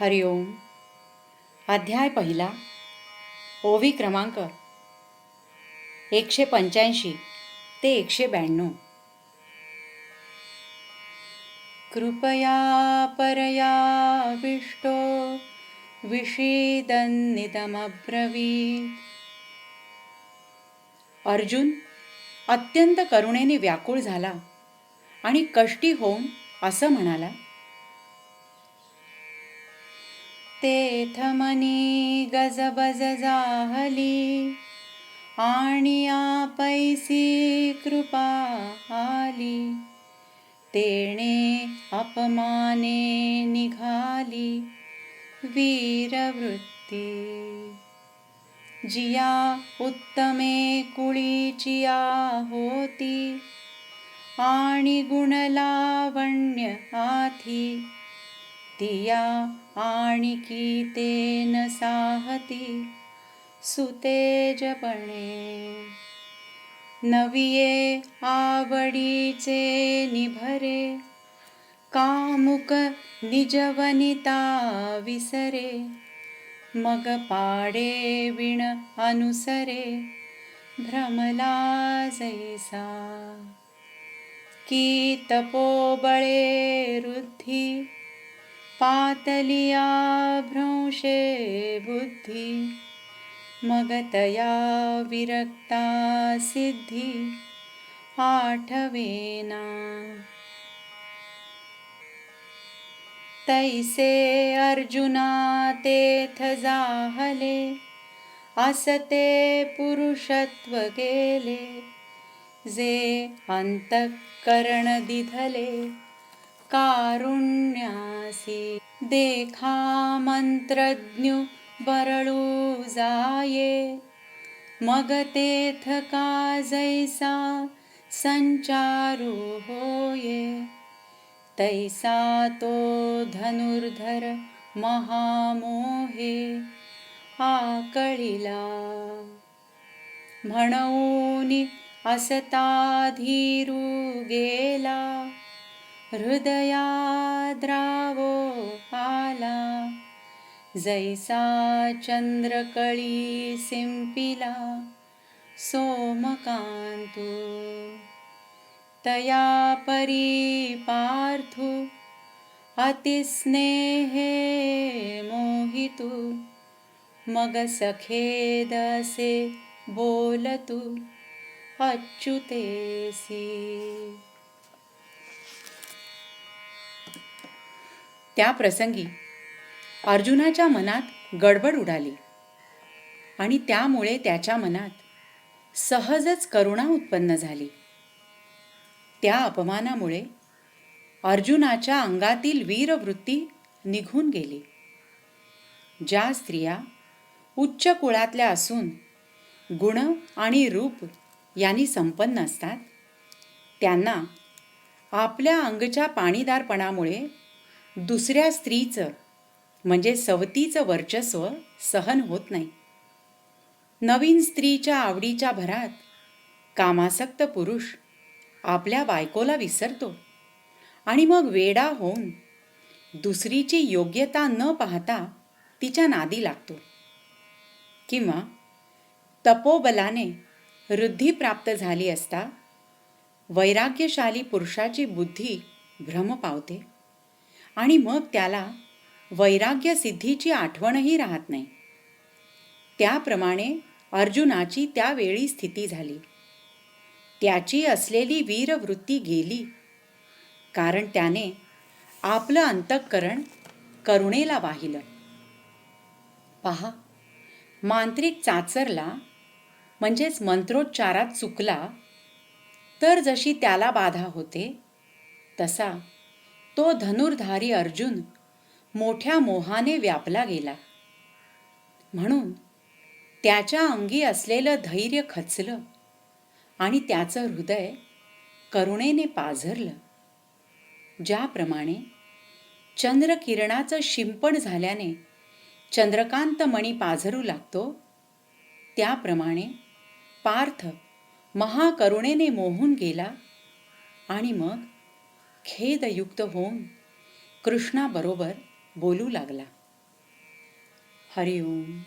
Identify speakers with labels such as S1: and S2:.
S1: हरिओम अध्याय पहिला. ओवी क्रमांक एकशे पंच्याऐंशी ते एकशे ब्याण्णव. कृपया परया विष्टो विषीदन्निदमब्रवीत् अर्जुन अत्यंत करुणेने व्याकुळ झाला आणि कष्टी होऊन असं म्हणाला तेथमनी गजबज जाहली. आणि पैसी कृपा आली. तेणे अपमाने निघाली. वीरवृत्ती. जिया उत्तमे कुळीचिया होती. आणि गुणलावण्य आथी तिया आणखी ते न साहती सुतेजपणे नविये आवडीचे निभरे कामुक निजवनिता विसरे. मग पाडे विण अनुसरे भ्रमला जैसा की तपोबळे रुद्धी पातलिया भ्रंशे बुद्धी मगतया विरक्ता सिद्धी आठवेना। तैसे अर्जुना तेथ जाहले असते पुरुषत्व गेले जे अंतःकरण दिधले। कारुण्यासी देखा मंत्रज्ञ बरळू जाये। मग तेथ का जैसा संचारू होये। तैसा तो धनुर्धर महामोहे आकळिला। म्हणून असता धीरू गेला हृदया द्रावो आला जैसा चंद्रकळी सिंपिला सोमकान्तु तया परी पार्थु अतिस्नेहे मोहितु मग सखेदसे बोलतु अच्युतेसी। त्या प्रसंगी अर्जुनाच्या मनात गडबड उडाली आणि त्यामुळे त्याच्या मनात सहजच करुणा उत्पन्न झाली. त्या अपमानामुळे अर्जुनाच्या अंगातील वीरवृत्ती निघून गेली. ज्या स्त्रिया उच्च कुळातल्या असून गुण आणि रूप यांनी संपन्न असतात त्यांना आपल्या अंगच्या पाणीदारपणामुळे दुसऱ्या स्त्रीचं म्हणजे सवतीचं वर्चस्व सहन होत नाही. नवीन स्त्रीच्या आवडीच्या भरात कामासक्त पुरुष आपल्या बायकोला विसरतो आणि मग वेडा होऊन दुसरीची योग्यता न पाहता तिच्या नादी लागतो. किंवा तपोबलाने वृद्धी प्राप्त झाली असता वैराग्यशाली पुरुषाची बुद्धी भ्रम पावते. आणि मग त्याला वैराग्य सिद्धीची आठवणही राहत नाही. त्याप्रमाणे अर्जुनाची त्यावेळी स्थिती झाली. त्याची असलेली वीरवृत्ती गेली. कारण त्याने आपलं अंतःकरण करुणेला वाहिलं. पहा मांत्रिक चाचरला म्हणजेच मंत्रोच्चारात चुकला तर जशी त्याला बाधा होते तसा तो धनुर्धारी अर्जुन मोठ्या मोहाने व्यापला गेला. म्हणून त्याच्या अंगी असलेलं धैर्य खचलं आणि त्याचं हृदय करुणेने पाझरलं. ज्याप्रमाणे चंद्रकिरणाचं शिंपण झाल्याने चंद्रकांत मणी पाझरू लागतो त्याप्रमाणे पार्थ महाकरुणेने मोहून गेला आणि मग खेदयुक्त होऊन कृष्णाबरोबर बोलू लागला. हरिओम.